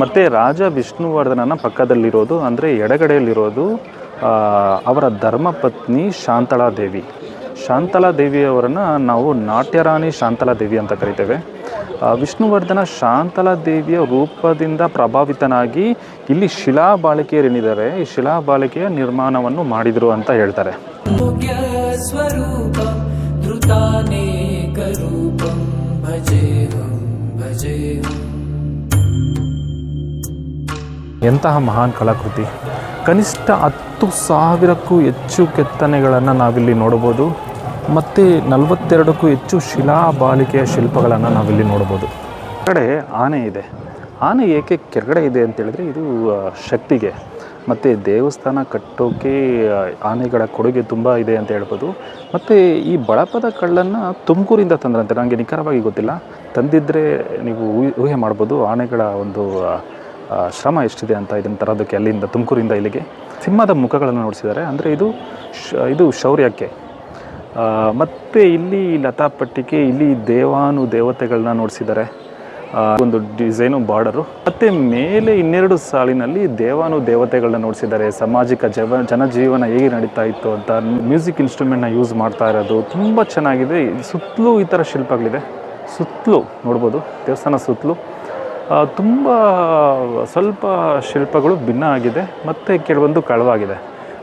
ಮತ್ತು ರಾಜ ವಿಷ್ಣುವರ್ಧನನ ಪಕ್ಕದಲ್ಲಿರೋದು, ಅಂದರೆ ಎಡಗಡೆಯಲ್ಲಿರೋದು ಅವರ ಧರ್ಮಪತ್ನಿ ಶಾಂತಲಾದೇವಿ. ಶಾಂತಲಾದೇವಿಯವರನ್ನು ನಾವು ನಾಟ್ಯರಾಣಿ ಶಾಂತಲಾ ದೇವಿ ಅಂತ ಕರಿತೇವೆ. ವಿಷ್ಣುವರ್ಧನ ಶಾಂತಲಾದೇವಿಯ ರೂಪದಿಂದ ಪ್ರಭಾವಿತನಾಗಿ ಇಲ್ಲಿ ಶಿಲಾ ಬಾಳಿಕೆಯರೇನಿದ್ದಾರೆ ಈ ಶಿಲಾ ಬಾಳಿಕೆಯ ನಿರ್ಮಾಣವನ್ನು ಮಾಡಿದರು ಅಂತ ಹೇಳ್ತಾರೆ. ಸ್ವರೂಪ ಎಂತಹ ಮಹಾನ್ ಕಲಾಕೃತಿ? ಕನಿಷ್ಠ ಹತ್ತು ಸಾವಿರಕ್ಕೂ ಹೆಚ್ಚು ಕೆತ್ತನೆಗಳನ್ನು ನಾವಿಲ್ಲಿ ನೋಡ್ಬೋದು ಮತ್ತು ನಲವತ್ತೆರಡಕ್ಕೂ ಹೆಚ್ಚು ಶಿಲಾಬಾಲಿಕೆಯ ಶಿಲ್ಪಗಳನ್ನು ನಾವಿಲ್ಲಿ ನೋಡ್ಬೋದು ಕಡೆ ಆನೆ ಇದೆ. ಆನೆ ಏಕೆ ಕೆರಗಡೆ ಇದೆ ಅಂತ ಹೇಳಿದ್ರೆ ಇದು ಶಕ್ತಿಗೆ. ಮತ್ತು ದೇವಸ್ಥಾನ ಕಟ್ಟೋಕೆ ಆನೆಗಳ ಕೊಡುಗೆ ತುಂಬ ಇದೆ ಅಂತ ಹೇಳ್ಬೋದು. ಮತ್ತು ಈ ಬಳಪದ ಕಳ್ಳನ್ನು ತುಮಕೂರಿಂದ ತಂದ್ರಂತೆ. ನನಗೆ ನಿಖರವಾಗಿ ಗೊತ್ತಿಲ್ಲ. ತಂದಿದ್ದರೆ ನೀವು ಊಹೆ- ಮಾಡ್ಬೋದು ಆನೆಗಳ ಒಂದು ಶ್ರಮ ಎಷ್ಟಿದೆ ಅಂತ ಇದನ್ನು ತರೋದಕ್ಕೆ ಅಲ್ಲಿಂದ ತುಮಕೂರಿಂದ ಇಲ್ಲಿಗೆ. ಸಿಂಹದ ಮುಖಗಳನ್ನು ನೋಡಿಸಿದ್ದಾರೆ. ಅಂದರೆ ಇದು ಇದು ಶೌರ್ಯಕ್ಕೆ. ಮತ್ತು ಇಲ್ಲಿ ಲತಾಪಟ್ಟಿಕೆ ಇಲ್ಲಿ ದೇವಾನು ದೇವತೆಗಳನ್ನ ನೋಡಿಸಿದ್ದಾರೆ. ಒಂದು ಡಿಸೈನು, ಬಾರ್ಡರು. ಮತ್ತು ಮೇಲೆ ಇನ್ನೆರಡು ಸಾಲಿನಲ್ಲಿ ದೇವಾನು ದೇವತೆಗಳನ್ನ ನೋಡಿಸಿದ್ದಾರೆ. ಸಾಮಾಜಿಕ ಜವ, ಜನಜೀವನ ಹೇಗೆ ನಡೀತಾ ಇತ್ತು ಅಂತ, ಮ್ಯೂಸಿಕ್ ಇನ್ಸ್ಟ್ರೂಮೆಂಟ್ನ ಯೂಸ್ ಮಾಡ್ತಾ ಇರೋದು. ತುಂಬ ಚೆನ್ನಾಗಿದೆ. ಸುತ್ತಲೂ ಈ ಥರ ಶಿಲ್ಪಗಳಿದೆ. ಸುತ್ತಲೂ ನೋಡ್ಬೋದು. ದೇವಸ್ಥಾನ ಸುತ್ತಲೂ. ತುಂಬ ಸ್ವಲ್ಪ ಶಿಲ್ಪಗಳು ಭಿನ್ನ ಆಗಿದೆ, ಮತ್ತು ಕೆಲವೊಂದು ಕಳವಾಗಿದೆ.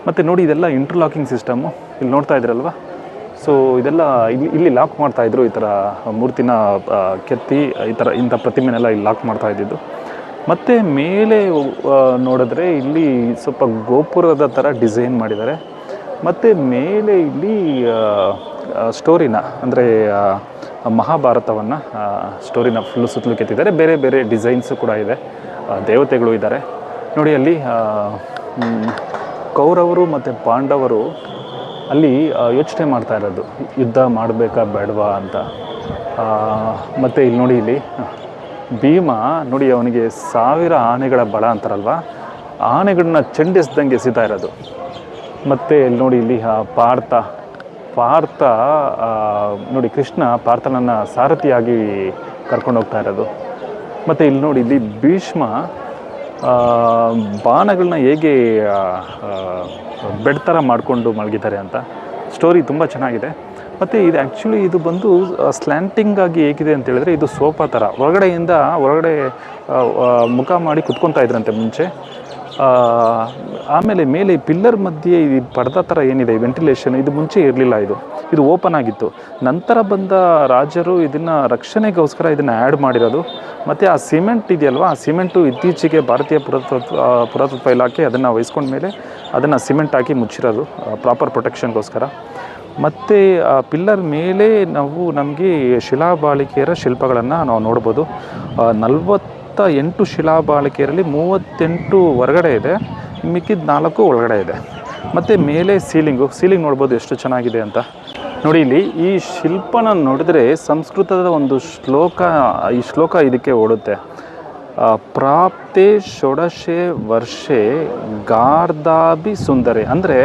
ಮತ್ತು ನೋಡಿ ಇದೆಲ್ಲ ಇಂಟರ್ಲಾಕಿಂಗ್ ಸಿಸ್ಟಮು ಇಲ್ಲಿ ನೋಡ್ತಾ ಇದ್ರಲ್ವ? ಸೊ ಇದೆಲ್ಲ ಇಲ್ಲಿ ಇಲ್ಲಿ ಲಾಕ್ ಮಾಡ್ತಾಯಿದ್ರು ಈ ಥರ ಮೂರ್ತಿನ ಕೆತ್ತಿ, ಈ ಥರ ಇಂಥ ಪ್ರತಿಮೆನೆಲ್ಲ ಇಲ್ಲಿ ಲಾಕ್ ಮಾಡ್ತಾ ಇದ್ದಿದ್ದು. ಮತ್ತು ಮೇಲೆ ನೋಡಿದ್ರೆ ಇಲ್ಲಿ ಸ್ವಲ್ಪ ಗೋಪುರದ ಥರ ಡಿಸೈನ್ ಮಾಡಿದ್ದಾರೆ. ಮತ್ತು ಮೇಲೆ ಇಲ್ಲಿ ಸ್ಟೋರಿನ ಅಂದರೆ ಮಹಾಭಾರತವನ್ನು ಸ್ಟೋರಿನ ಫುಲ್ಲು ಸುತ್ತಲೂ ಕೆತ್ತಿದ್ದಾರೆ. ಬೇರೆ ಬೇರೆ ಡಿಸೈನ್ಸು ಕೂಡ ಇದೆ. ದೇವತೆಗಳು ಇದ್ದಾರೆ. ನೋಡಿ, ಅಲ್ಲಿ ಕೌರವರು ಮತ್ತು ಪಾಂಡವರು ಅಲ್ಲಿ ಯೋಚನೆ ಮಾಡ್ತಾ ಇರೋದು. ಯುದ್ಧ ಮಾಡಬೇಕಾ ಬೇಡವಾ ಅಂತ. ಮತ್ತು ಇಲ್ಲಿ ನೋಡಿ, ಇಲ್ಲಿ, ಭೀಮ, ನೋಡಿ, ಅವನಿಗೆ ಸಾವಿರ ಆನೆಗಳ ಬಲ ಅಂತಾರಲ್ವ? ಆನೆಗಳನ್ನ ಚಂಡಿಸ್ದಂಗೆ ಎಸಿತಾ ಇರೋದು. ಮತ್ತು ಇಲ್ಲಿ ನೋಡಿ, ಇಲ್ಲಿ ಪಾರ್ಥ ಪಾರ್ಥ ನೋಡಿ ಕೃಷ್ಣ ಪಾರ್ಥನನ್ನ ಸಾರಥಿಯಾಗಿ ಕರ್ಕೊಂಡು ಹೋಗ್ತಾ ಇರೋದು. ಮತ್ತು ಇಲ್ಲಿ ನೋಡಿ, ಇಲ್ಲಿ ಭೀಷ್ಮ ಬಾಣಗಳನ್ನ ಹೇಗೆ ಬೆಡ್ ಥರ ಮಾಡಿಕೊಂಡು ಮಲಗಿದ್ದಾರೆ ಅಂತ. ಸ್ಟೋರಿ ತುಂಬ ಚೆನ್ನಾಗಿದೆ. ಮತ್ತು ಇದು ಆ್ಯಕ್ಚುಲಿ ಇದು ಬಂದು ಸ್ಲ್ಯಾಂಟಿಂಗ್ ಆಗಿ ಹೇಗಿದೆ ಅಂತ ಹೇಳಿದ್ರೆ ಇದು ಸೋಫಾ ಥರ ಹೊರಗಡೆಯಿಂದ ಹೊರಗಡೆ ಮುಖ ಮಾಡಿ ಕುತ್ಕೊತಾ ಇದ್ರಂತೆ ಮುಂಚೆ. ಆಮೇಲೆ ಮೇಲೆ ಪಿಲ್ಲರ್ ಮಧ್ಯೆ ಈ ಪರ್ದ ಥರ ಏನಿದೆ ವೆಂಟಿಲೇಷನ್ ಇದು ಮುಂಚೆ ಇರಲಿಲ್ಲ ಇದು. ಇದು ಓಪನ್ ಆಗಿತ್ತು. ನಂತರ ಬಂದ ರಾಜರು ಇದನ್ನು ರಕ್ಷಣೆಗೋಸ್ಕರ ಇದನ್ನು ಆ್ಯಡ್ ಮಾಡಿರೋದು. ಮತ್ತು ಆ ಸಿಮೆಂಟ್ ಇದೆಯಲ್ವಾ, ಆ ಸಿಮೆಂಟು ಇತ್ತೀಚೆಗೆ ಭಾರತೀಯ ಪುರಾತತ್ವ ಪುರಾತತ್ವ ಇಲಾಖೆ ಅದನ್ನು ವಹಿಸ್ಕೊಂಡ ಮೇಲೆ ಅದನ್ನು ಸಿಮೆಂಟ್ ಹಾಕಿ ಮುಚ್ಚಿರೋದು ಪ್ರಾಪರ್ ಪ್ರೊಟೆಕ್ಷನ್ಗೋಸ್ಕರ ಮತ್ತು ಆ ಪಿಲ್ಲರ್ ಮೇಲೆ ನಾವು ನಮಗೆ ಶಿಲಾಬಾಳಿಕೆಯರ ಶಿಲ್ಪಗಳನ್ನು ನಾವು ನೋಡ್ಬೋದು. ನಲವತ್ತ ಎಂಟು ಶಿಲಾಬಾಲಿಕೆಯರಲ್ಲಿ ಮೂವತ್ತೆಂಟು ಹೊರಗಡೆ ಇದೆ ಮಿಕ್ಕಿದ ನಾಲ್ಕು ಒಳಗಡೆ ಇದೆ. ಮತ್ತು ಮೇಲೆ ಸೀಲಿಂಗು ಸೀಲಿಂಗ್ ನೋಡ್ಬೋದು ಎಷ್ಟು ಚೆನ್ನಾಗಿದೆ ಅಂತ. ನೋಡಿ ಇಲ್ಲಿ ಈ ಶಿಲ್ಪನ ನೋಡಿದ್ರೆ ಸಂಸ್ಕೃತದ ಒಂದು ಶ್ಲೋಕ ಈ ಶ್ಲೋಕ ಇದಕ್ಕೆ ಓಡುತ್ತೆ. ಪ್ರಾಪ್ತೆ ಷೋಡಶೆ ವರ್ಷೆ ಗಾರ್ದಾಬಿ ಸುಂದರಿ. ಅಂದರೆ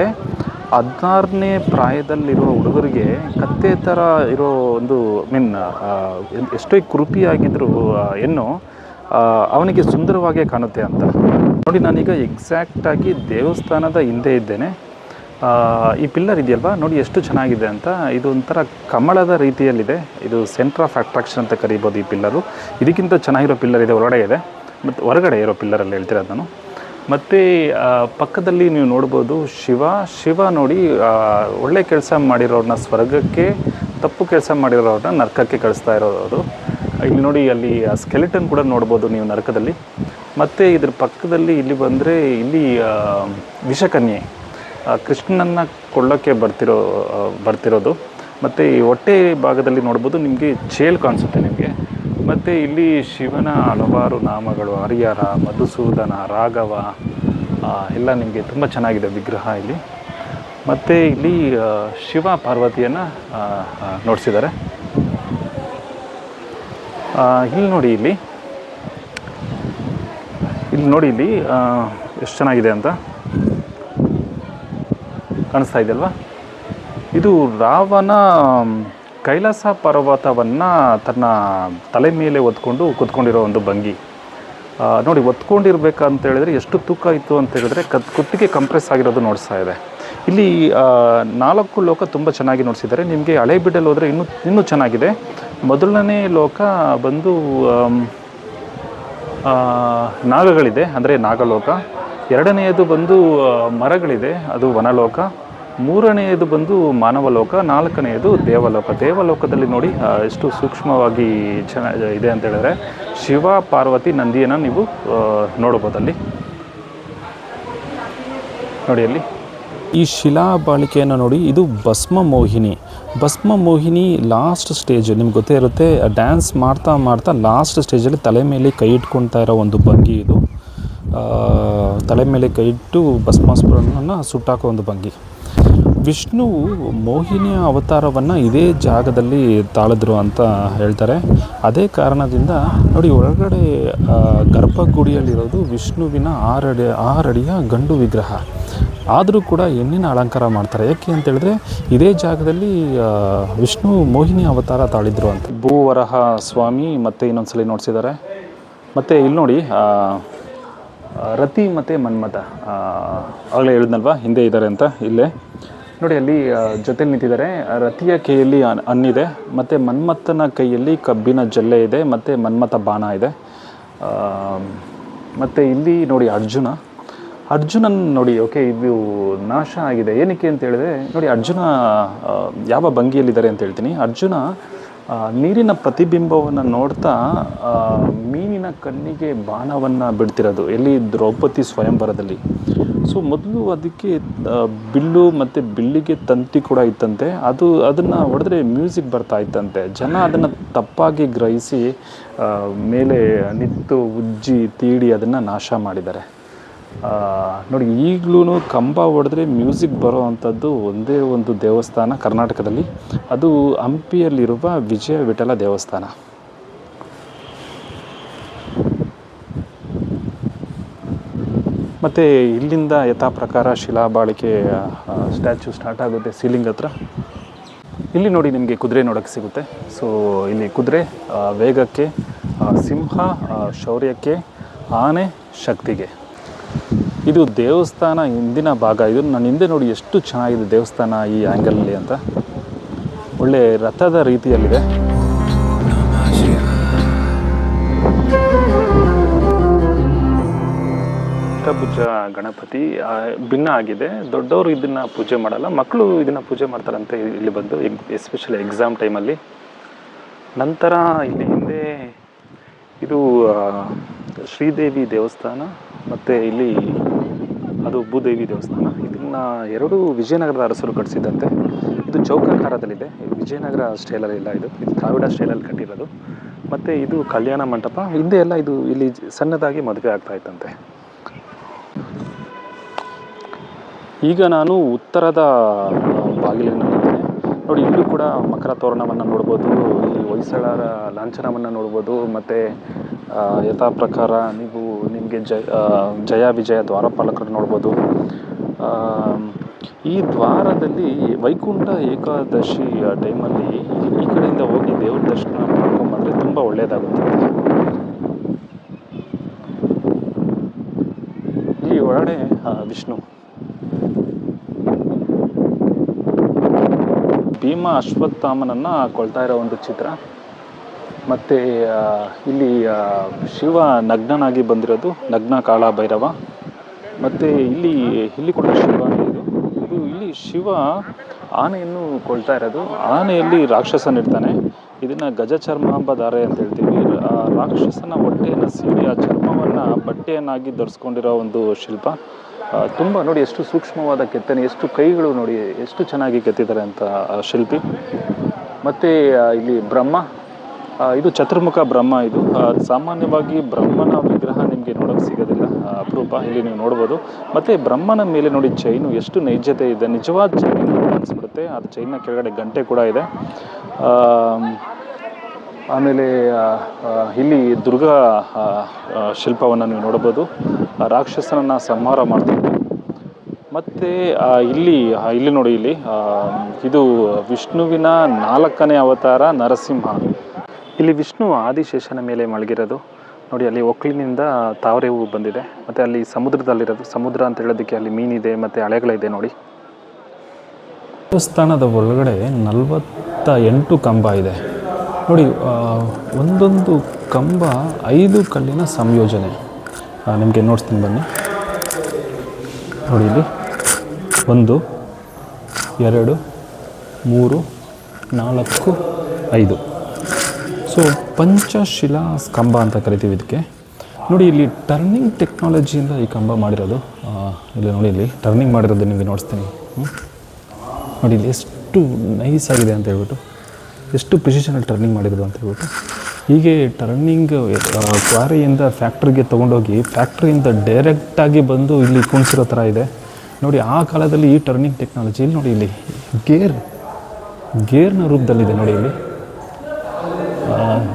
ಹದಿನಾರನೇ ಪ್ರಾಯದಲ್ಲಿರೋ ಹುಡುಗರಿಗೆ ಕತ್ತೆ ಥರ ಇರೋ ಒಂದು ಮೀನ್ ಎಷ್ಟೇ ಕುರುಪಿಯಾಗಿದ್ದರೂ ಆ, ಹೆಣ್ಣು ಅವನಿಗೆ ಸುಂದರವಾಗೇ ಕಾಣುತ್ತೆ ಅಂತ. ನೋಡಿ, ನಾನೀಗ ಎಕ್ಸಾಕ್ಟಾಗಿ ದೇವಸ್ಥಾನದ ಹಿಂದೆ ಇದ್ದೇನೆ. ಈ ಪಿಲ್ಲರ್ ಇದೆಯಲ್ವಾ? ನೋಡಿ, ಎಷ್ಟು ಚೆನ್ನಾಗಿದೆ ಅಂತ. ಇದು ಒಂಥರ ಕಮಲದ ರೀತಿಯಲ್ಲಿದೆ. ಇದು ಸೆಂಟ್ರ್ ಆಫ್ ಅಟ್ರಾಕ್ಷನ್ ಅಂತ ಕರಿಬೋದು ಈ ಪಿಲ್ಲರು. ಇದಕ್ಕಿಂತ ಚೆನ್ನಾಗಿರೋ ಪಿಲ್ಲರ್ ಇದೆ ಹೊರಗಡೆ ಇದೆ. ಮತ್ತು ಹೊರಗಡೆ ಇರೋ ಪಿಲ್ಲರಲ್ಲಿ ಹೇಳ್ತಿರೋದು ನಾನು ಮತ್ತು ಪಕ್ಕದಲ್ಲಿ ನೀವು ನೋಡ್ಬೋದು ಶಿವ. ಶಿವ ನೋಡಿ ಒಳ್ಳೆ ಕೆಲಸ ಮಾಡಿರೋರನ್ನ ಸ್ವರ್ಗಕ್ಕೆ, ತಪ್ಪು ಕೆಲಸ ಮಾಡಿರೋರನ್ನ ನರ್ಕಕ್ಕೆ ಕಳಿಸ್ತಾ ಇರೋದು. ಇಲ್ಲಿ ನೋಡಿ, ಅಲ್ಲಿ ಸ್ಕೆಲಿಟನ್ ಕೂಡ ನೋಡ್ಬೋದು ನೀವು ನರಕದಲ್ಲಿ. ಮತ್ತು ಇದ್ರ ಪಕ್ಕದಲ್ಲಿ ಇಲ್ಲಿ ಬಂದರೆ, ಇಲ್ಲಿ ವಿಷಕನ್ಯೆ. ಕೃಷ್ಣನನ್ನು ಕೊಳ್ಳೋಕ್ಕೆ ಬರ್ತಿರೋ ಬರ್ತಿರೋದು. ಮತ್ತು ಈ ಹೊಟ್ಟೆ ಭಾಗದಲ್ಲಿ ನೋಡ್ಬೋದು, ನಿಮಗೆ ಚೇಲ್ ಕಾಣಿಸುತ್ತೆ ನಿಮಗೆ. ಮತ್ತು ಇಲ್ಲಿ ಶಿವನ ಹಲವಾರು ನಾಮಗಳು, ಹರಿಹರ, ಮಧುಸೂದನ, ರಾಘವ ಎಲ್ಲ ನಿಮಗೆ ತುಂಬ ಚೆನ್ನಾಗಿದೆ ವಿಗ್ರಹ ಇಲ್ಲಿ. ಮತ್ತು ಇಲ್ಲಿ ಶಿವ ಪಾರ್ವತಿಯನ್ನು ನೋಡಿಸಿದ್ದಾರೆ. ಇಲ್ಲಿ ನೋಡಿ ಇಲ್ಲಿ. ಇಲ್ಲಿ ನೋಡಿ ಇಲ್ಲಿ ಎಷ್ಟು ಚೆನ್ನಾಗಿದೆ ಅಂತ ಕಾಣಿಸ್ತಾ ಇದೆಯಲ್ವಾ ಇದು ರಾವಣ ಕೈಲಾಸ ಪರ್ವತವನ್ನು ತನ್ನ ತಲೆ ಮೇಲೆ ಹೊತ್ಕೊಂಡು ಕೂತ್ಕೊಂಡಿರೋ ಒಂದು ಭಂಗಿ ನೋಡಿ ಒತ್ಕೊಂಡಿರ್ಬೇಕಂತ ಹೇಳಿದ್ರೆ ಎಷ್ಟು ತೂಕ ಇತ್ತು ಅಂತ ಹೇಳಿದ್ರೆ ಕತ್, ಕುತ್ತಿಗೆ ಕಂಪ್ರೆಸ್ ಆಗಿರೋದು ನೋಡಿಸ್ತಾ ಇದೆ. ಇಲ್ಲಿ ನಾಲ್ಕು ಲೋಕ ತುಂಬ ಚೆನ್ನಾಗಿ ನೋಡಿಸಿದ್ದಾರೆ. ನಿಮಗೆ ಹಳೆ ಬಿಡಲ್ಲಿ ಹೋದರೆ ಇನ್ನೂ ಇನ್ನೂ ಚೆನ್ನಾಗಿದೆ. ಮೊದಲನೇ ಲೋಕ ಬಂದು ನಾಗಗಳಿದೆ, ಅಂದರೆ ನಾಗಲೋಕ. ಎರಡನೆಯದು ಬಂದು ಮರಗಳಿದೆ, ಅದು ವನಲೋಕ. ಮೂರನೆಯದು ಬಂದು ಮಾನವಲೋಕ, ನಾಲ್ಕನೆಯದು ದೇವಲೋಕ. ದೇವಲೋಕದಲ್ಲಿ ನೋಡಿ ಎಷ್ಟು ಸೂಕ್ಷ್ಮವಾಗಿ ಚೆನ್ನ, ಇದೆ ಅಂತ ಹೇಳಿದ್ರೆ, ಶಿವ, ಪಾರ್ವತಿ, ನಂದಿಯನ್ನು ನೀವು ನೋಡ್ಬೋದಲ್ಲಿ ನೋಡ್ಬೋದು ನೋಡಿ ಅಲ್ಲಿ. ಈ ಶಿಲಾ ಬಾಳಿಕೆಯನ್ನು ನೋಡಿ, ಇದು ಭಸ್ಮ ಮೋಹಿನಿ. ಭಸ್ಮ ಮೋಹಿನಿ ಲಾಸ್ಟ್ ಸ್ಟೇಜ್ ನಿಮ್ಗೆ ಗೊತ್ತೇ ಇರುತ್ತೆ ಡ್ಯಾನ್ಸ್ ಮಾಡ್ತಾ ಮಾಡ್ತಾ ಲಾಸ್ಟ್ ಸ್ಟೇಜಲ್ಲಿ ತಲೆ ಮೇಲೆ ಕೈ ಇಟ್ಕೊಳ್ತಾ ಇರೋ ಒಂದು ಭಂಗಿ ಇದು. ತಲೆ ಮೇಲೆ ಕೈ ಇಟ್ಟು ಭಸ್ಮಾಸ್ಪುರವನ್ನು ಸುಟ್ಟಾಕೋ ಒಂದು ಭಂಗಿ. ವಿಷ್ಣು ಮೋಹಿನಿಯ ಅವತಾರವನ್ನು ಇದೇ ಜಾಗದಲ್ಲಿ ತಾಳಿದ್ರು ಅಂತ ಹೇಳ್ತಾರೆ. ಅದೇ ಕಾರಣದಿಂದ ನೋಡಿ ಒಳಗಡೆ ಗರ್ಭಗುಡಿಯಲ್ಲಿರೋದು ವಿಷ್ಣುವಿನ ಆರಡಿ, ಆರಡಿಯ ಗಂಡು ವಿಗ್ರಹ. ಆದರೂ ಕೂಡ ಹೆಣ್ಣಿನ ಅಲಂಕಾರ ಮಾಡ್ತಾರೆ. ಯಾಕೆ ಅಂತೇಳಿದ್ರೆ ಇದೇ ಜಾಗದಲ್ಲಿ ವಿಷ್ಣು ಮೋಹಿನಿ ಅವತಾರ ತಾಳಿದ್ರು ಅಂತ. ಭೂವರಹ ಸ್ವಾಮಿ ಮತ್ತೆ ಇನ್ನೊಂದ್ಸಲಿ ನೋಡಿಸಿದ್ದಾರೆ. ಮತ್ತು ಇಲ್ಲಿ ನೋಡಿ ರತಿ ಮತ್ತು ಮನ್ಮಥ ಆಗಲೇ ಹೇಳಿದ್ನಲ್ವಾ, ಹಿಂದೆ ಇದ್ದಾರೆ ಅಂತ, ಇಲ್ಲೇ. ನೋಡಿ, ಅಲ್ಲಿ ಜೊತೆಲಿ ನಿಂತಿದ್ದಾರೆ. ರತಿಯ ಕೈಯಲ್ಲಿ ಅನ್- ಅನ್ನಿದೆ ಮತ್ತು ಮನ್ಮಥನ ಕೈಯಲ್ಲಿ ಕಬ್ಬಿನ ಜಲ್ಲೆ ಇದೆ, ಮತ್ತು ಮನ್ಮಥ ಬಾಣ ಇದೆ. ಮತ್ತು ಇಲ್ಲಿ ನೋಡಿ, ಅರ್ಜುನ. ಅರ್ಜುನನ್ ನೋಡಿ, ಓಕೆ, ಇದು ನಾಶ ಆಗಿದೆ. ಏನಕ್ಕೆ ಅಂತ ಹೇಳಿದ್ರೆ, ನೋಡಿ, ಅರ್ಜುನ ಯಾವ ಭಂಗಿಯಲ್ಲಿದ್ದಾರೆ ಅಂತ ಹೇಳ್ತೀನಿ. ಅರ್ಜುನ ನೀರಿನ ಪ್ರತಿಬಿಂಬವನ್ನು ನೋಡ್ತಾ ಮೀನಿನ ಕಣ್ಣಿಗೆ ಬಾಣವನ್ನು ಬಿಡ್ತಿರೋದು. ಎಲ್ಲಿ ದ್ರೌಪದಿ ಸ್ವಯಂವರದಲ್ಲಿ. ಸೊ ಮೊದಲು ಅದಕ್ಕೆ ಬಿಲ್ಲು ಮತ್ತು ಬಿಲ್ಲಿಗೆ ತಂತಿ ಕೂಡ ಇತ್ತಂತೆ. ಅದು, ಅದನ್ನು ಹೊಡೆದ್ರೆ ಮ್ಯೂಸಿಕ್ ಬರ್ತಾ ಇತ್ತಂತೆ. ಜನ ಅದನ್ನು ತಪ್ಪಾಗಿ ಗ್ರಹಿಸಿ ಮೇಲೆ ನಿಂತು ಉಜ್ಜಿ, ತೀಡಿ ಅದನ್ನು ನಾಶ ಮಾಡಿದ್ದಾರೆ. ನೋಡಿ ಈಗಲೂ ಕಂಬ ಹೊಡೆದ್ರೆ ಮ್ಯೂಸಿಕ್ ಬರೋ ಅಂಥದ್ದು ಒಂದೇ ಒಂದು ದೇವಸ್ಥಾನ ಕರ್ನಾಟಕದಲ್ಲಿ. ಅದು ಹಂಪಿಯಲ್ಲಿರುವ ವಿಜಯ ವಿಠಲ ದೇವಸ್ಥಾನ. ಮತ್ತು ಇಲ್ಲಿಂದ ಯಥಾ ಪ್ರಕಾರ ಶಿಲಾಬಾಳಿಕೆ ಸ್ಟ್ಯಾಚು ಸ್ಟಾರ್ಟ್ ಆಗುತ್ತೆ ಸೀಲಿಂಗ್ ಹತ್ರ. ಇಲ್ಲಿ ನೋಡಿ ನಿಮಗೆ ಕುದುರೆ ನೋಡೋಕ್ಕೆ ಸಿಗುತ್ತೆ. ಸೊ ಇಲ್ಲಿ ಕುದುರೆ ವೇಗಕ್ಕೆ ಸಿಂಹ ಶೌರ್ಯಕ್ಕೆ, ಆನೆ, ಶಕ್ತಿಗೆ. ಇದು ದೇವಸ್ಥಾನ ಹಿಂದಿನ ಭಾಗ. ಇದು ನನ್ನ ಹಿಂದೆ ನೋಡಿ ಎಷ್ಟು ಚೆನ್ನಾಗಿದೆ ದೇವಸ್ಥಾನ ಈ ಆ್ಯಂಗಲಲ್ಲಿ ಅಂತ. ಒಳ್ಳೆ ರಥದ ರೀತಿಯಲ್ಲಿದೆ. ಭುಜ ಗಣಪತಿ ಭಿನ್ನ ಆಗಿದೆ. ದೊಡ್ಡವರು ಇದನ್ನ ಪೂಜೆ ಮಾಡಲ್ಲ. ಮಕ್ಕಳು ಇದನ್ನ ಪೂಜೆ ಮಾಡ್ತಾರಂತೆ ಇಲ್ಲಿ ಬಂದು ಎಸ್ಪೆಷಲಿ ಎಕ್ಸಾಮ್ ಟೈಮಲ್ಲಿ ನಂತರ ಇಲ್ಲಿ ಹಿಂದೆ ಇದು ಶ್ರೀದೇವಿ ದೇವಸ್ಥಾನ, ಮತ್ತು ಇಲ್ಲಿ ಅದು ಭೂದೇವಿ ದೇವಸ್ಥಾನ. ಇದನ್ನ ಎರಡು ವಿಜಯನಗರದ ಅರಸರು ಕಟ್ಟಿಸಿದಂತೆ ಇದು ಚೌಕಾಕಾರದಲ್ಲಿದೆ. ವಿಜಯನಗರ ಸ್ಟೈಲಲ್ಲಿ ಇಲ್ಲ ಇದು. ಇದು ದ್ರಾವಿಡ ಸ್ಟೈಲಲ್ಲಿ ಕಟ್ಟಿರೋದು. ಮತ್ತು ಇದು ಕಲ್ಯಾಣ ಮಂಟಪ. ಹಿಂದೆ ಎಲ್ಲ ಇದು ಇಲ್ಲಿ ಸಣ್ಣದಾಗಿ ಮದುವೆ ಆಗ್ತಾ ಇತ್ತಂತೆ. ಈಗ ನಾನು ಉತ್ತರದ ಬಾಗಿಲಿನಲ್ಲಿದ್ದೇನೆ ನೋಡಿ, ಇಲ್ಲೂ ಕೂಡ ಮಕರ ತೋರಣವನ್ನು ನೋಡ್ಬೋದು, ಇಲ್ಲಿ ಹೊಯ್ಸಳರ ಲಾಂಛನವನ್ನು ನೋಡ್ಬೋದು, ಮತ್ತು ಯಥಾ ಪ್ರಕಾರ ನೀವು ನಿಮಗೆ ಜಯ ಜಯ ವಿಜಯ ದ್ವಾರಪಾಲಕರು ನೋಡ್ಬೋದು. ಈ ದ್ವಾರದಲ್ಲಿ ವೈಕುಂಠ ಏಕಾದಶಿ ಟೈಮಲ್ಲಿ ಈ ಕಡೆಯಿಂದ ಹೋಗಿ ದೇವ್ರ ದರ್ಶನ ಮಾಡ್ಕೊಂಬಂದರೆ ತುಂಬ ಒಳ್ಳೆಯದಾಗುತ್ತೆ ಇಲ್ಲಿ ಒಳಗಡೆ ವಿಷ್ಣು. ಭೀಮ ಅಶ್ವತ್ಥಾಮನನ್ನು ಕೊಳ್ತಾ ಇರೋ ಒಂದು ಚಿತ್ರ. ಮತ್ತು ಇಲ್ಲಿ ಶಿವ ನಗ್ನನಾಗಿ ಬಂದಿರೋದು ನಗ್ನ ಕಾಳ ಭೈರವ ಮತ್ತು ಇಲ್ಲಿ ಇಲ್ಲಿ ಕೂಡ ಶಿವ ಇದು. ಇದು ಇಲ್ಲಿ ಶಿವ ಆನೆಯನ್ನು ಕೊಳ್ತಾ ಇರೋದು. ಆನೆಯಲ್ಲಿ ರಾಕ್ಷಸನಿರ್ತಾನೆ. ಇದನ್ನು ಗಜಚರ್ಮಾಂಬ ಧಾರೆ ಅಂತ ಹೇಳ್ತೀವಿ. ರಾಕ್ಷಸನ ಹೊಟ್ಟೆಯನ್ನು ಸೀಳಿ ಆ ಚರ್ಮವನ್ನು ಬಟ್ಟೆಯನ್ನಾಗಿ ಧರಿಸ್ಕೊಂಡಿರೋ ಒಂದು ಶಿಲ್ಪ. ತುಂಬ ನೋಡಿ ಎಷ್ಟು ಸೂಕ್ಷ್ಮವಾದ ಕೆತ್ತನೆ ಎಷ್ಟು ಕೈಗಳು ನೋಡಿ ಎಷ್ಟು ಚೆನ್ನಾಗಿ ಕೆತ್ತಿದ್ದಾರೆ ಅಂತ ಶಿಲ್ಪಿ. ಮತ್ತು ಇಲ್ಲಿ ಬ್ರಹ್ಮ. ಇದು ಚತುರ್ಮುಖ ಬ್ರಹ್ಮ ಇದು. ಸಾಮಾನ್ಯವಾಗಿ ಬ್ರಹ್ಮನ ವಿಗ್ರಹ ನಿಮಗೆ ನೋಡೋಕ್ಕೆ ಸಿಗೋದಿಲ್ಲ. ಅಪರೂಪ ಇಲ್ಲಿ ನೀವು ನೋಡ್ಬೋದು. ಮತ್ತು ಬ್ರಹ್ಮನ ಮೇಲೆ ನೋಡಿ ಚೈನು ಎಷ್ಟು ನೈಜತೆ ಇದೆ. ನಿಜವಾದ ಚೈನ್ ಅನಿಸ್ಬಿಡುತ್ತೆ. ಅದು ಚೈನ್ನ ಕೆಳಗಡೆ ಗಂಟೆ ಕೂಡ ಇದೆ. ಆಮ್, ಆಮೇಲೆ ಇಲ್ಲಿ ದುರ್ಗಾ ಶಿಲ್ಪವನ್ನು ನೀವು ನೋಡ್ಬೋದು. ರಾಕ್ಷಸನನ್ನು ಸಂಹಾರ ಮಾಡ್ತಾರೆ ಮತ್ತು ಇಲ್ಲಿ ಇಲ್ಲಿ ನೋಡಿ ಇಲ್ಲಿ ಇದು ವಿಷ್ಣುವಿನ ನಾಲ್ಕನೇ ಅವತಾರ ನರಸಿಂಹ. ಇಲ್ಲಿ ವಿಷ್ಣು ಆದಿಶೇಷನ ಮೇಲೆ ಮಲಗಿರೋದು. ನೋಡಿ, ಅಲ್ಲಿ ಒಕ್ಲಿನಿಂದ ತಾವರೆ ಹೂವು ಬಂದಿದೆ. ಮತ್ತು ಅಲ್ಲಿ ಸಮುದ್ರದಲ್ಲಿರೋದು. ಸಮುದ್ರ ಅಂತ ಹೇಳೋದಕ್ಕೆ ಅಲ್ಲಿ ಮೀನಿದೆ, ಮತ್ತು ಅಲೆಗಳಿದೆ ನೋಡಿ. ದೇವಸ್ಥಾನದ ಒಳಗಡೆ ನಲವತ್ತ ಎಂಟು ಕಂಬ ಇದೆ. ನೋಡಿ ಒಂದೊಂದು ಕಂಬ ಐದು ಕಲ್ಲಿನ ಸಂಯೋಜನೆ. ನಿಮಗೆ ನೋಡ್ತೀನಿ ಬನ್ನಿ. ನೋಡಿ ಇಲ್ಲಿ. ಒಂದು, ಎರಡು, ಮೂರು, ನಾಲ್ಕು, ಐದು. ಸೊ ಪಂಚಶಿಲಾ ಕಂಬ ಅಂತ ಕರಿತೀವಿ ಇದಕ್ಕೆ. ನೋಡಿ ಇಲ್ಲಿ ಟರ್ನಿಂಗ್ ಟೆಕ್ನಾಲಜಿಯಿಂದ ಈ ಕಂಬ ಮಾಡಿರೋದು. ಇಲ್ಲಿ ನೋಡಿ ಇಲ್ಲಿ. ಟರ್ನಿಂಗ್ ಮಾಡಿರೋದು ನಿಮಗೆ ನೋಡಿಸ್ತೀನಿ. ನೋಡಿ ಇಲ್ಲಿ ಎಷ್ಟು ನೈಸ್ ಆಗಿದೆ ಅಂತ ಹೇಳ್ಬಿಟ್ಟು. ಎಷ್ಟು ಪ್ರಿಸಿಷನಲ್ಲಿ ಟರ್ನಿಂಗ್ ಮಾಡಿರೋದು ಅಂತ ಹೇಳ್ಬಿಟ್ಟು. ಹೀಗೆ ಟರ್ನಿಂಗ್ ಕ್ವಾರಿಯಿಂದ ಫ್ಯಾಕ್ಟ್ರಿಗೆ ತೊಗೊಂಡೋಗಿ ಫ್ಯಾಕ್ಟ್ರಿಯಿಂದ ಡೈರೆಕ್ಟಾಗಿ ಬಂದು ಇಲ್ಲಿ ಕುಣಿಸಿರೋ ಥರ ಇದೆ. ನೋಡಿ, ಆ ಕಾಲದಲ್ಲಿ ಈ ಟರ್ನಿಂಗ್ ಟೆಕ್ನಾಲಜಿ ಇಲ್ಲಿ ನೋಡಿ, ಇಲ್ಲಿ ಗೇರ್ ಗೇರ್ನ ರೂಪದಲ್ಲಿದೆ ನೋಡಿ ಇಲ್ಲಿ.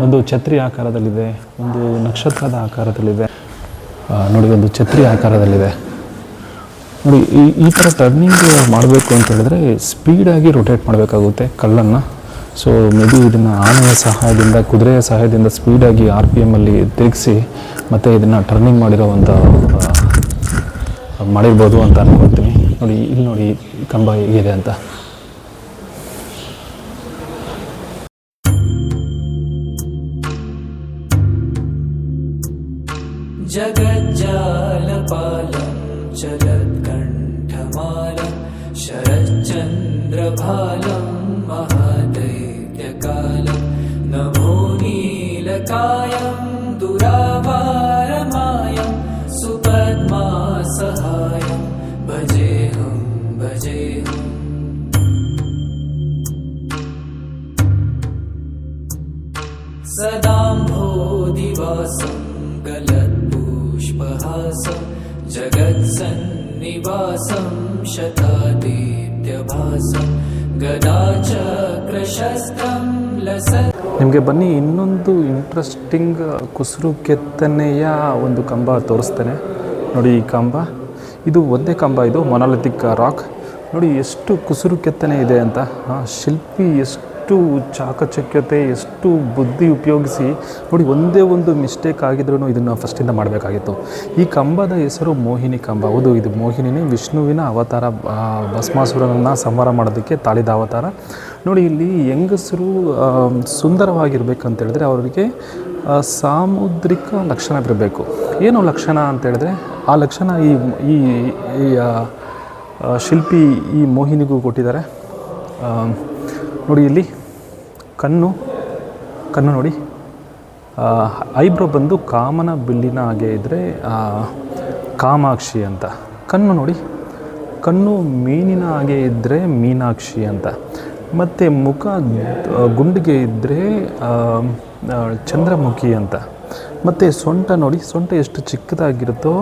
ಒಂದು ಛತ್ರಿ ಆಕಾರದಲ್ಲಿದೆ, ಒಂದು ನಕ್ಷತ್ರದ ಆಕಾರದಲ್ಲಿದೆ. ನೋಡಿ, ಒಂದು ಛತ್ರಿ ಆಕಾರದಲ್ಲಿದೆ. ನೋಡಿ, ಈ ಈ ಥರ ಟರ್ನಿಂಗ್ ಮಾಡಬೇಕು ಅಂತ ಹೇಳಿದ್ರೆ ಸ್ಪೀಡಾಗಿ ರೊಟೇಟ್ ಮಾಡಬೇಕಾಗುತ್ತೆ ಕಲ್ಲನ್ನು. ಸೊ ಮೇ ಬಿ ಇದನ್ನು ಆನೆಯ ಸಹಾಯದಿಂದ, ಕುದುರೆಯ ಸಹಾಯದಿಂದ ಸ್ಪೀಡಾಗಿ ಆರ್ ಪಿ ಎಮ್ಮಲ್ಲಿ ತಿರುಗಿಸಿ, ಮತ್ತು ಇದನ್ನು ಟರ್ನಿಂಗ್ ಮಾಡಿರೋವಂಥ ಮಾಡಿರ್ಬೋದು ಅಂತ ಅನ್ಕೊಳ್ತೀನಿ. ನೋಡಿ, ಇಲ್ಲಿ ನೋಡಿ ಕಂಬ ಹೇಗಿದೆ ಅಂತ. ಬನ್ನಿ, ಇನ್ನೊಂದು ಇಂಟ್ರೆಸ್ಟಿಂಗ್ ಕುಸುರು ಕೆತ್ತನೆಯ ಒಂದು ಕಂಬ ತೋರಿಸ್ತೇನೆ. ನೋಡಿ ಈ ಕಂಬ. ಇದು ಒಂದೇ ಕಂಬ, ಇದು ಮೊನಾಲಿಥಿಕ್ ರಾಕ್ ನೋಡಿ ಎಷ್ಟು ಕುಸುರು ಕೆತ್ತನೆ ಇದೆ ಅಂತ. ಶಿಲ್ಪಿ ಎಷ್ಟು ಚಾಕಚಕ್ಯತೆ, ಎಷ್ಟು ಬುದ್ಧಿ ಉಪಯೋಗಿಸಿ ನೋಡಿ ಒಂದೇ ಒಂದು ಮಿಸ್ಟೇಕ್ ಆಗಿದ್ರೂ ಇದನ್ನು ಫಸ್ಟಿಂದ ಮಾಡಬೇಕಾಗಿತ್ತು. ಈ ಕಂಬದ ಹೆಸರು ಮೋಹಿನಿ ಕಂಬ. ಹೌದು, ಇದು ಮೋಹಿನಿನೇ ವಿಷ್ಣುವಿನ ಅವತಾರ ಭಸ್ಮಾಸುರನನ್ನು ಸಂಹಾರ ಮಾಡೋದಕ್ಕೆ ತಾಳಿದ ಅವತಾರ. ನೋಡಿ ಇಲ್ಲಿ ಹೆಂಗಸರು ಸುಂದರವಾಗಿರ್ಬೇಕಂತ ಹೇಳಿದ್ರೆ ಅವರಿಗೆ ಸಾಮುದ್ರಿಕ ಲಕ್ಷಣ ಇರಬೇಕು ಏನು ಲಕ್ಷಣ ಅಂತ ಹೇಳಿದ್ರೆ, ಆ ಲಕ್ಷಣ ಈ ಈ ಶಿಲ್ಪಿ ಈ ಮೋಹಿನಿಗೂ ಕೊಟ್ಟಿದ್ದಾರೆ. ನೋಡಿ ಇಲ್ಲಿ ಕಣ್ಣು ಕಣ್ಣು ನೋಡಿ. ಐಬ್ರೋ ಬಂದು ಕಾಮನ ಬಿಲ್ಲಿನ ಹಾಗೆ ಇದ್ದರೆ ಕಾಮಾಕ್ಷಿ ಅಂತ. ಕಣ್ಣು ನೋಡಿ. ಕಣ್ಣು ಮೀನಿನ ಹಾಗೆ ಇದ್ದರೆ ಮೀನಾಕ್ಷಿ ಅಂತ. ಮತ್ತು ಮುಖ ಗುಂಡಿಗೆ ಇದ್ದರೆ ಚಂದ್ರಮುಖಿ ಅಂತ. ಮತ್ತು ಸೊಂಟ ನೋಡಿ. ಸೊಂಟ ಎಷ್ಟು ಚಿಕ್ಕದಾಗಿರುತ್ತೋ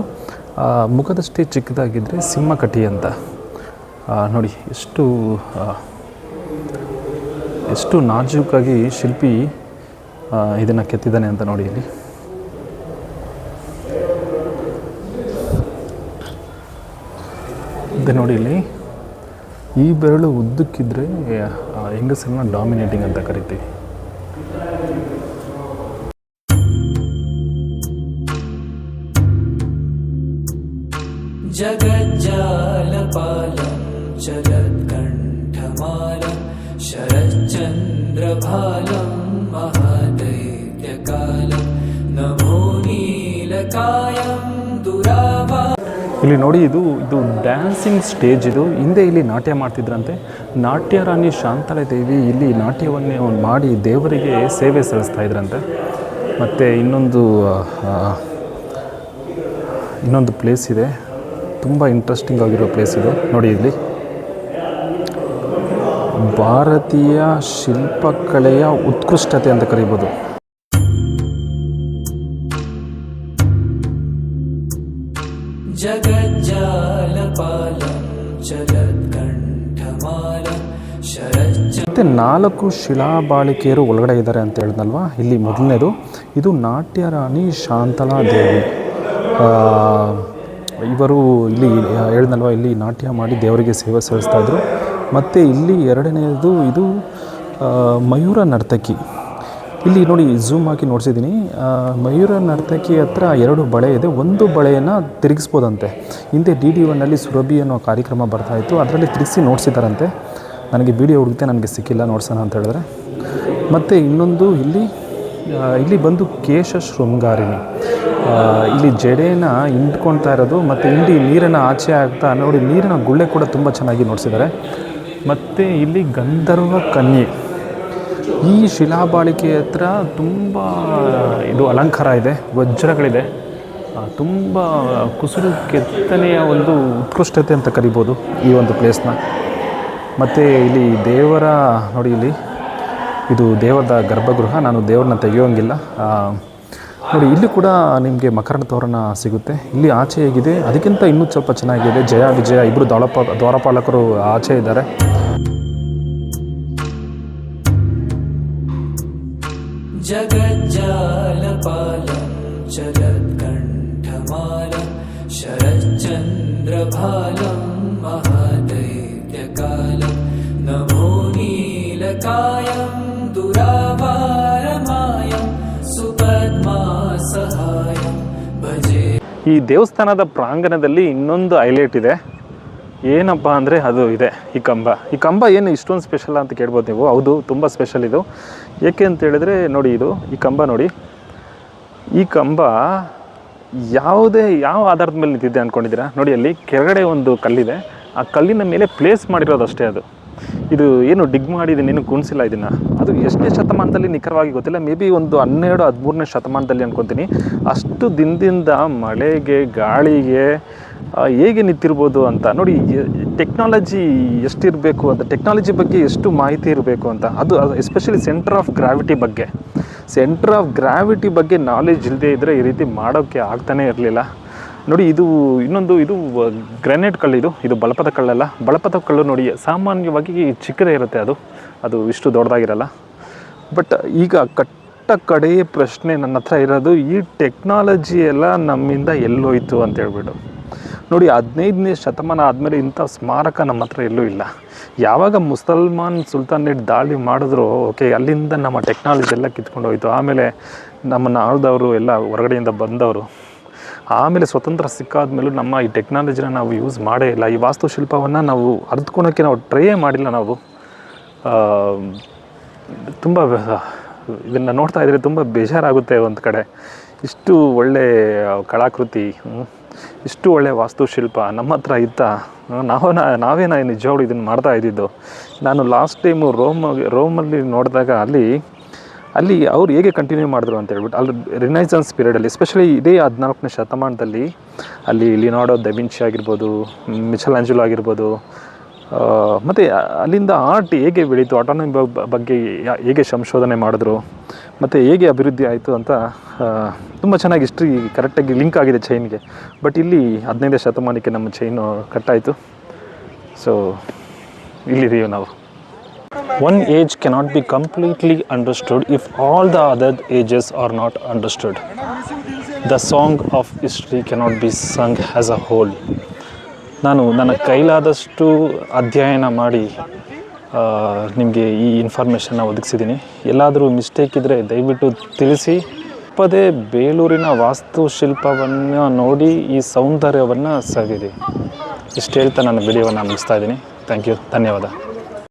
ಮುಖದಷ್ಟೇ ಚಿಕ್ಕದಾಗಿದ್ದರೆ ಸಿಂಹಕಟಿ ಅಂತ. ನೋಡಿ, ಎಷ್ಟು ಎಷ್ಟು ನಾಜೂಕಾಗಿ ಶಿಲ್ಪಿ ಇದನ್ನು ಕೆತ್ತಿದ್ದಾನೆ ಅಂತ ನೋಡಿ ಇಲ್ಲಿ. ಇದು ನೋಡಿ ಇಲ್ಲಿ. ಈ ಬೆರಳು ಉದ್ದಕ್ಕಿದ್ರೆ ಹೆಂಗಸರನ್ನ ಡಾಮಿನೇಟಿಂಗ್ ಅಂತ ಕರಿತೀವಿ. ಜಗ शरच्चन्द्रभालं महादैत्यकालं नभो नीलकायं दुरावा ಇಲ್ಲಿ ನೋಡಿ ಇದು ಇದು ಡ್ಯಾನ್ಸಿಂಗ್ ಸ್ಟೇಜ್ ಇದು ಹಿಂದೆ ಇಲ್ಲಿ ನಾಟ್ಯ ಮಾಡ್ತಿದ್ರಂತೆ ನಾಟ್ಯ ರಾಣಿ ಶಾಂತಲೆ ದೇವಿ ಇಲ್ಲಿ ನಾಟ್ಯವನ್ನೇ ಅವ್ನು ಮಾಡಿ ದೇವರಿಗೆ ಸೇವೆ ಸಲ್ಲಿಸ್ತಾ ಇದ್ರಂತೆ ಮತ್ತು ಇನ್ನೊಂದು ಆ, ಇನ್ನೊಂದು ಪ್ಲೇಸ್ ಇದೆ ತುಂಬ ಇಂಟ್ರೆಸ್ಟಿಂಗ್ ಆಗಿರೋ ಪ್ಲೇಸ್ ಇದು ನೋಡಿ ಇಲ್ಲಿ ಭಾರತೀಯ ಶಿಲ್ಪಕಲೆಯ ಉತ್ಕೃಷ್ಟತೆ ಅಂತ ಕರಿಬೋದು. ಮತ್ತೆ ನಾಲ್ಕು ಶಿಲಾಬಾಳಿಕೆಯರು ಒಳಗಡೆ ಇದ್ದಾರೆ ಅಂತ ಹೇಳಿದ್ನಲ್ವಾ? ಇಲ್ಲಿ ಮೊದಲನೇದು ಇದು ನಾಟ್ಯ ರಾಣಿ ಶಾಂತಲಾ ದೇವಿ. ಇವರು ಇಲ್ಲಿ ಹೇಳಿದ್ನಲ್ವ ಇಲ್ಲಿ ನಾಟ್ಯ ಮಾಡಿ ದೇವರಿಗೆ ಸೇವೆ ಸಲ್ಲಿಸ್ತಾ ಇದ್ರು. ಮತ್ತು ಇಲ್ಲಿ ಎರಡನೆಯದು ಇದು ಮಯೂರ ನರ್ತಕಿ. ಇಲ್ಲಿ ನೋಡಿ ಝೂಮ್ ಹಾಕಿ ನೋಡ್ಸಿದ್ದೀನಿ ಮಯೂರ ನರ್ತಕಿ ಹತ್ರ ಎರಡು ಬಳೆ ಇದೆ. ಒಂದು ಬಳೆಯನ್ನು ತಿರುಗಿಸ್ಬೋದಂತೆ. ಹಿಂದೆ ಡಿ ಡಿ ಒನ್ನಲ್ಲಿ ಸುರಭಿ ಅನ್ನೋ ಕಾರ್ಯಕ್ರಮ ಬರ್ತಾ ಇತ್ತು. ಅದರಲ್ಲಿ ತಿರುಗಿಸಿ ನೋಡ್ಸಿದ್ದಾರಂತೆ ನನಗೆ ವಿಡಿಯೋ ಹುಡುಕ್ತೆ ನನಗೆ ಸಿಕ್ಕಿಲ್ಲ, ನೋಡ್ಸೋಣ ಅಂತ ಹೇಳಿದ್ರೆ. ಮತ್ತು ಇನ್ನೊಂದು ಇಲ್ಲಿ ಇಲ್ಲಿ ಬಂದು ಕೇಶ ಶೃಂಗಾರಿಣಿ. ಇಲ್ಲಿ ಜಡೆನ ಹಿಂಡ್ಕೊಳ್ತಾ ಇರೋದು, ಮತ್ತು ಹಿಂಡಿ ನೀರನ್ನು ಆಚೆ ಆಗ್ತಾ ನೋಡಿ ನೀರಿನ ಗುಳ್ಳೆ ಕೂಡ ತುಂಬ ಚೆನ್ನಾಗಿ ನೋಡ್ಸಿದ್ದಾರೆ ಮತ್ತು ಇಲ್ಲಿ ಗಂಧರ್ವ ಕನ್ಯೆ. ಈ ಶಿಲಾಬಾಳಿಕೆ ಹತ್ರ ತುಂಬ ಇದು ಅಲಂಕಾರ ಇದೆ, ವಜ್ರಗಳಿದೆ. ತುಂಬ ಕುಸುರು ಕೆತ್ತನೆಯ ಒಂದು ಉತ್ಕೃಷ್ಟತೆ ಅಂತ ಕರಿಬೋದು ಈ ಒಂದು ಪ್ಲೇಸ್ನ. ಮತ್ತು ಇಲ್ಲಿ ದೇವರ, ನೋಡಿ ಇಲ್ಲಿ, ಇದು ದೇವರದ ಗರ್ಭಗೃಹ. ನಾನು ದೇವ್ರನ್ನ ತೆಗೆಯೋಂಗಿಲ್ಲ. ನೋಡಿ, ಇಲ್ಲಿ ಕೂಡ ನಿಮಗೆ ಮಕರಣ ತೋರಣ ಸಿಗುತ್ತೆ. ಇಲ್ಲಿ ಆಚೆ ಹೇಗಿದೆ, ಅದಕ್ಕಿಂತ ಇನ್ನೂ ಸ್ವಲ್ಪ ಚೆನ್ನಾಗಿದೆ. ಜಯ, ವಿಜಯ ಇಬ್ಬರು ದ್ವಾರಪ ದ್ವಾರಪಾಲಕರು ಆಚೆ ಇದ್ದಾರೆ. ಜಗಜ್ಜಾಲಪಾಲ, ಜಗತ್ಕಂಠಮಾಲ ಮಹಾದೈತ್ಯಕಾಲ. ಈ ದೇವಸ್ಥಾನದ ಪ್ರಾಂಗಣದಲ್ಲಿ ಇನ್ನೊಂದು ಹೈಲೈಟ್ ಇದೆ. ಏನಪ್ಪ ಅಂದರೆ ಅದು ಇದೆ, ಈ ಕಂಬ. ಈ ಕಂಬ ಏನು ಇಷ್ಟೊಂದು ಸ್ಪೆಷಲ್ ಅಂತ ಕೇಳ್ಬೋದು ನೀವು. ಹೌದು, ತುಂಬ ಸ್ಪೆಷಲ್ ಇದು. ಏಕೆ ಅಂತ ಹೇಳಿದ್ರೆ ನೋಡಿ ಇದು, ಈ ಕಂಬ ನೋಡಿ. ಈ ಕಂಬ ಯಾವುದೇ, ಯಾವ ಆಧಾರದ ಮೇಲೆ ನಿಂತಿದ್ದೆ ಅಂದ್ಕೊಂಡಿದ್ದೀರಾ ನೋಡಿ ಅಲ್ಲಿ ಕೆಳಗಡೆ ಒಂದು ಕಲ್ಲಿದೆ. ಆ ಕಲ್ಲಿನ ಮೇಲೆ ಪ್ಲೇಸ್ ಮಾಡಿರೋದು ಅಷ್ಟೇ ಅದು. ಇದು ಏನು, ಡಿಗ್ ಮಾಡಿದ್ದೀನಿ ಏನು ಕುಣಿಸಿಲ್ಲ ಇದನ್ನು? ಅದು ಎಷ್ಟನೇ ಶತಮಾನದಲ್ಲಿ ನಿಖರವಾಗಿ ಗೊತ್ತಿಲ್ಲ. ಮೇ ಬಿ ಒಂದು ಹನ್ನೆರಡು, ಹದಿಮೂರನೇ ಶತಮಾನದಲ್ಲಿ ಅನ್ಕೊತೀನಿ. ಅಷ್ಟು ದಿನದಿಂದ ಮಳೆಗೆ, ಗಾಳಿಗೆ ಹೇಗೆ ನಿಂತಿರ್ಬೋದು ಅಂತ ನೋಡಿ ಟೆಕ್ನಾಲಜಿ ಎಷ್ಟಿರಬೇಕು ಅಂತ ಟೆಕ್ನಾಲಜಿ ಬಗ್ಗೆ ಎಷ್ಟು ಮಾಹಿತಿ ಇರಬೇಕು ಅಂತ, ಅದು ಎಸ್ಪೆಷಲಿ ಸೆಂಟರ್ ಆಫ್ ಗ್ರಾವಿಟಿ ಬಗ್ಗೆ. ಸೆಂಟರ್ ಆಫ್ ಗ್ರಾವಿಟಿ ಬಗ್ಗೆ ನಾಲೆಜ್ ಇಲ್ಲದೆ ಇದ್ದರೆ ಈ ರೀತಿ ಮಾಡೋಕ್ಕೆ ಆಗ್ತಾನೇ ಇರಲಿಲ್ಲ. ನೋಡಿ, ಇದು ಇನ್ನೊಂದು, ಇದು ಗ್ರಾನೈಟ್ ಕಲ್ಲು ಇದು. ಇದು ಬಳಪದ ಕಲ್ಲಲ್ಲ. ಬಳಪದ ಕಲ್ಲು ನೋಡಿ, ಸಾಮಾನ್ಯವಾಗಿ ಚಿಕ್ಕದೇ ಇರುತ್ತೆ ಅದು. ಅದು ಇಷ್ಟು ದೊಡ್ಡದಾಗಿರಲ್ಲ. ಬಟ್ ಈಗ ಕಟ್ಟ ಕಡೆ ಪ್ರಶ್ನೆ ನನ್ನ ಹತ್ರ ಇರೋದು, ಈ ಟೆಕ್ನಾಲಜಿ ಎಲ್ಲ ನಮ್ಮಿಂದ ಎಲ್ಲೋಯ್ತು ಅಂತ ಹೇಳ್ಬಿಟ್ಟು. ನೋಡಿ, ಹದಿನೈದನೇ ಶತಮಾನ ಆದಮೇಲೆ ಇಂಥ ಸ್ಮಾರಕ ನಮ್ಮ ಹತ್ರ ಎಲ್ಲೂ ಇಲ್ಲ. ಯಾವಾಗ ಮುಸಲ್ಮಾನ್ ಸುಲ್ತಾನೇಟ್ ದಾಳಿ ಮಾಡಿದ್ರು, ಓಕೆ, ಅಲ್ಲಿಂದ ನಮ್ಮ ಟೆಕ್ನಾಲಜಿ ಎಲ್ಲ ಕಿತ್ಕೊಂಡು ಹೋಯಿತು ಆಮೇಲೆ ನಮ್ಮನ್ನು ಆಳ್ದವರು ಎಲ್ಲ ಹೊರಗಡೆಯಿಂದ ಬಂದವರು ಆಮೇಲೆ ಸ್ವತಂತ್ರ ಸಿಕ್ಕಾದ್ಮೇಲೂ ನಮ್ಮ ಈ ಟೆಕ್ನಾಲಜಿನ ನಾವು ಯೂಸ್ ಮಾಡೇ ಇಲ್ಲ. ಈ ವಾಸ್ತುಶಿಲ್ಪವನ್ನು ನಾವು ಅರ್ದ್ಕೊಳೋಕ್ಕೆ ನಾವು ಟ್ರೈಯೇ ಮಾಡಿಲ್ಲ ನಾವು. ತುಂಬ ಇದನ್ನು ನೋಡ್ತಾ ಇದ್ದರೆ ತುಂಬ ಬೇಜಾರಾಗುತ್ತೆ ಒಂದು ಕಡೆ. ಇಷ್ಟು ಒಳ್ಳೆ ಕಲಾಕೃತಿ ಇಷ್ಟು ಒಳ್ಳೆ ವಾಸ್ತುಶಿಲ್ಪ ನಮ್ಮ ಹತ್ರ ಇತ್ತ. ನಾವು ನಾವೇನ ನಿಜವಾಗ್ಲೂ ಇದನ್ನು ಮಾಡ್ತಾ ಇದ್ದಿದ್ದು. ನಾನು ಲಾಸ್ಟ್ ಟೈಮು ರೋಮ್, ರೋಮಲ್ಲಿ ನೋಡಿದಾಗ ಅಲ್ಲಿ ಅಲ್ಲಿ ಅವ್ರು ಹೇಗೆ ಕಂಟಿನ್ಯೂ ಮಾಡಿದ್ರು ಅಂತ ಹೇಳ್ಬಿಟ್ಟು, ಅಲ್ಲಿ ರಿನೈಸನ್ಸ್ ಪೀರಿಯಡಲ್ಲಿ ಎಸ್ಪೆಷಲಿ ಇದೇ ಹದಿನಾಲ್ಕನೇ ಶತಮಾನದಲ್ಲಿ, ಅಲ್ಲಿ ಲಿನಾಡೋ ದವಿನ್ಚಿ ಆಗಿರ್ಬೋದು ಮಿಚಲ್ ಆಂಜಲೋ ಆಗಿರ್ಬೋದು ಮತ್ತು ಅಲ್ಲಿಂದ ಆರ್ಟ್ ಹೇಗೆ ಬೆಳೀತು ಆಟೋನಮಿ ಬಗ್ಗೆ ಹೇಗೆ ಸಂಶೋಧನೆ ಮಾಡಿದ್ರು, ಮತ್ತು ಹೇಗೆ ಅಭಿವೃದ್ಧಿ ಆಯಿತು ಅಂತ ತುಂಬ ಚೆನ್ನಾಗಿ ಹಿಸ್ಟ್ರಿ ಕರೆಕ್ಟಾಗಿ ಲಿಂಕ್ ಆಗಿದೆ ಚೈನ್ಗೆ ಬಟ್ ಇಲ್ಲಿ ಹದಿನೈದನೇ ಶತಮಾನಕ್ಕೆ ನಮ್ಮ ಚೈನು ಕಟ್ಟಾಯಿತು. ಸೊ ಇಲ್ಲಿದ್ದೀವಿ ನಾವು. One age cannot be completely understood if all the other ages are not understood. The song of history cannot be sung as a whole. ನಾನು ನನ್ನ ಕೈಲಾದಷ್ಟು ಅಧ್ಯಯನ ಮಾಡಿ ನಿಮಗೆ ಈ ಇನ್ಫಾರ್ಮೇಷನ್ನ ಒದಗಿಸಿದ್ದೀನಿ ಎಲ್ಲಾದರೂ ಮಿಸ್ಟೇಕ್ ಇದ್ದರೆ ದಯವಿಟ್ಟು ತಿಳಿಸಿ. ಪದೇ ಬೇಲೂರಿನ ವಾಸ್ತುಶಿಲ್ಪವನ್ನು ನೋಡಿ ಈ ಸೌಂದರ್ಯವನ್ನು ಸವಿರಿ. ಇಷ್ಟು ಹೇಳ್ತಾ ನನ್ನ ವಿಡಿಯೋವನ್ನು ಮುಗಿಸ್ತಾ ಇದ್ದೀನಿ. ಥ್ಯಾಂಕ್ ಯು ಧನ್ಯವಾದ.